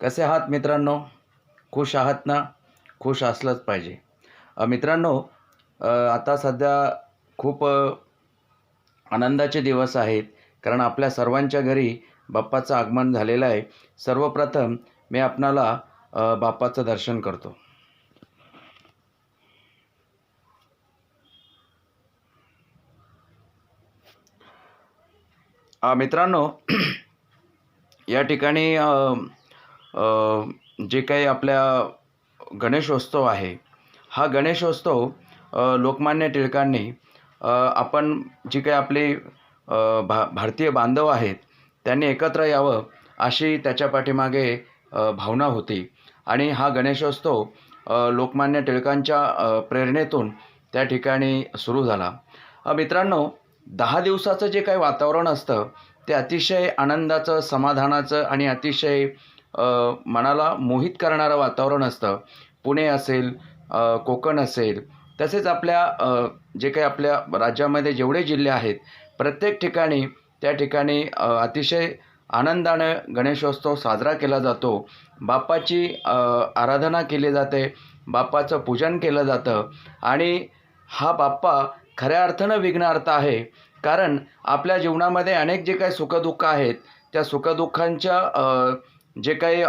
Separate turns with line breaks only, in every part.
कसे आहात मित्रांनो? खुश आहात ना? खुश असलंच पाहिजे. मित्रांनो आता सध्या खूप आनंदाचे दिवस आहेत. कारण आपल्या सर्वांच्या घरी बाप्पाचं आगमन झालेलं आहे. सर्वप्रथम मी आपणाला बाप्पाचं दर्शन करतो. मित्रांनो या ठिकाणी जे काही आपल्या गणेशोत्सव आहे हा गणेशोत्सव लोकमान्य टिळकांनी आपण जी काही आपली भा भारतीय बांधव आहेत त्यांनी एकत्र यावं अशी त्याच्या पाठीमागे भावना होती. आणि हा गणेशोत्सव लोकमान्य टिळकांच्या प्रेरणेतून त्या ठिकाणी सुरू झाला. मित्रांनो दहा दिवसाचं जे काही वातावरण असतं ते अतिशय आनंदाचं समाधानाचं आणि अतिशय मनाला मोहित करणारं वातावरण असतं. पुणे असेल कोकण असेल तसेच आपल्या जे काही आपल्या राज्यामध्ये जेवढे जिल्हे आहेत प्रत्येक ठिकाणी त्या ठिकाणी अतिशय आनंदानं गणेशोत्सव साजरा केला जातो. बाप्पाची आराधना केली जाते बाप्पाचं पूजन केलं जातं आणि हा बाप्पा खऱ्या अर्थानं विघ्नार्थ आहे. कारण आपल्या जीवनामध्ये अनेक जे काही सुखदुःख आहेत त्या सुखदुःखांच्या जे काही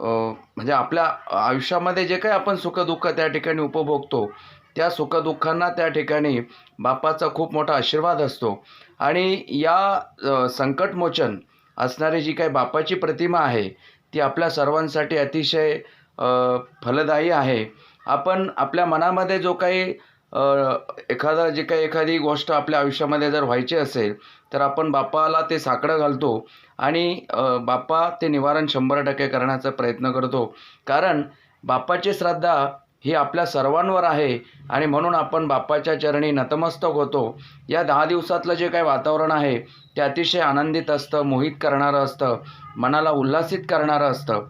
म्हणजे आपल्या आयुष्यामध्ये जे काही आपण सुखदुःख त्या ठिकाणी उपभोगतो त्या सुखदुःखांना त्या ठिकाणी बापाचा खूप मोठा आशीर्वाद असतो. आणि या संकटमोचन असणारी जी काही बापाची प्रतिमा आहे ती आपल्या सर्वांसाठी अतिशय फलदायी आहे. आपण आपल्या मनामध्ये जो काही एखादा जे काही एखादी गोष्ट आपल्या आयुष्यामध्ये जर व्हायची असेल तर आपण बाप्पाला ते साकडं घालतो आणि बापा बाप्पा ते निवारण शंभर टक्के करण्याचा प्रयत्न करतो. कारण बापाची श्रद्धा ही आपल्या सर्वांवर आहे आणि म्हणून आपण बाप्पाच्या चरणी नतमस्तक होतो. या दहा दिवसातलं जे काही वातावरण आहे ते अतिशय आनंदित असतं मोहित करणारं असतं मनाला उल्हासित करणारं असतं.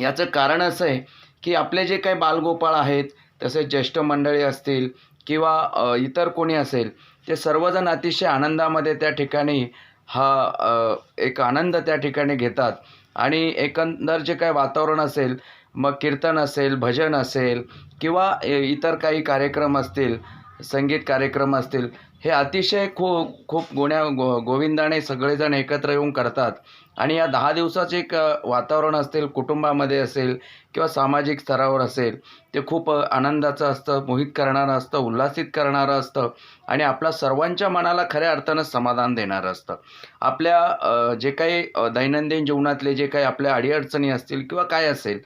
याचं कारण असं आहे की आपले जे काही बालगोपाळ आहेत तसेच ज्येष्ठ मंडळी असतील किंवा इतर कोणी असेल ते सर्वजण अतिशय आनंदामध्ये त्या ठिकाणी हा एक आनंद त्या ठिकाणी घेतात. आणि एकंदर जे काही वातावरण असेल मग कीर्तन असेल भजन असेल किंवा इतर काही कार्यक्रम असतील संगीत कार्यक्रम असतील. हे अतिशय खू खूप गुण्या गो गोविंदाने सगळेजण एकत्र येऊन करतात. आणि या दहा दिवसाचे एक वातावरण असेल कुटुंबामध्ये असेल किंवा सामाजिक स्तरावर असेल ते खूप आनंदाचं असतं मोहित करणारं असतं उल्हासित करणारं असतं आणि आपल्या सर्वांच्या मनाला खऱ्या अर्थानं समाधान देणारं असतं. आपल्या जे काही दैनंदिन जीवनातले जे काही आपल्या अडीअडचणी असतील किंवा काय असेल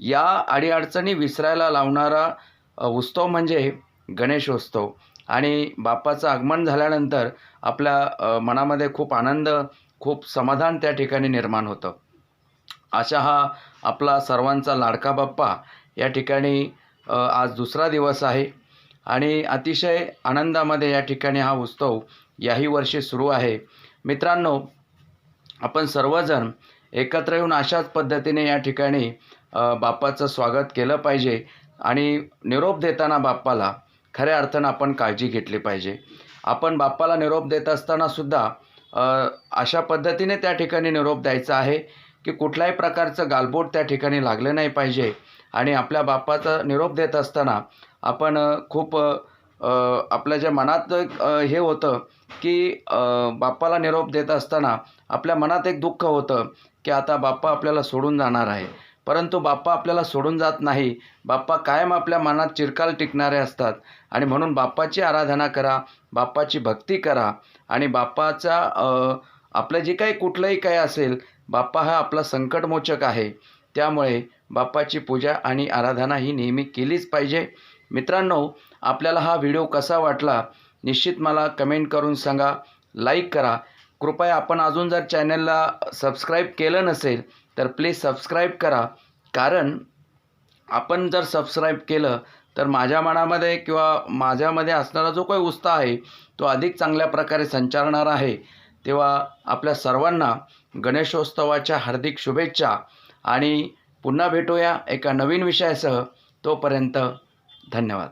या अडीअडचणी विसरायला लावणारा उत्सव म्हणजे गणेशोत्सव. आणि बाप्पाचं आगमन झाल्यानंतर आपल्या मनामध्ये खूप आनंद खूप समाधान त्या ठिकाणी निर्माण होतं. अशा हा आपला सर्वांचा लाडका बाप्पा या ठिकाणी आज दुसरा दिवस आहे. आणि अतिशय आनंदामध्ये या ठिकाणी हा उत्सव याही वर्षी सुरू आहे. मित्रांनो आपण सर्वजण एकत्र येऊन अशाच पद्धतीने या ठिकाणी बाप्पाचं स्वागत केलं पाहिजे. आणि निरोप देताना बाप्पाला खऱ्या अर्थानं आपण काळजी घेतली पाहिजे. आपण बाप्पाला निरोप देत असताना सुद्धा अशा पद्धतीने त्या ठिकाणी निरोप द्यायचा आहे की कुठल्याही प्रकारचं गालबोट त्या ठिकाणी लागलं नाही पाहिजे आणि आपल्या बाप्पाचा निरोप देत असताना आपण खूप आपल्या ज्या मनात एक हे होतं की बाप्पाला निरोप देत असताना आपल्या मनात एक दुःख होतं की आता बाप्पा आपल्याला सोडून जाणार आहे. परंतु बाप्पा आपल्याला सोडून जात नाही. बाप्पा कायम आपल्या मनात चिरकाल टिकणारे असतात. आणि म्हणून बाप्पाची आराधना करा बाप्पाची भक्ती करा. आणि बाप्पाचा आपलं जे काही कुठलंही काही असेल बाप्पा हा आपला संकटमोचक आहे. त्यामुळे बाप्पाची पूजा आणि आराधना ही नेहमी केलीच पाहिजे. मित्रांनो आपल्याला हा व्हिडिओ कसा वाटला निश्चित मला कमेंट करून सांगा लाईक करा. कृपया आपण अजून जर चॅनलला सबस्क्राईब केलं नसेल तर प्लीज सबस्क्राईब करा. कारण आपण जर सबस्क्राईब केलं तर माझ्या मनामध्ये किंवा माझ्यामध्ये असणारा जो काही उत्साह आहे तो अधिक चांगल्या प्रकारे संचारणार आहे. तेव्हा आपल्या सर्वांना गणेशोत्सवाच्या हार्दिक शुभेच्छा. आणि पुन्हा भेटूया एका नवीन विषयासह. तोपर्यंत धन्यवाद.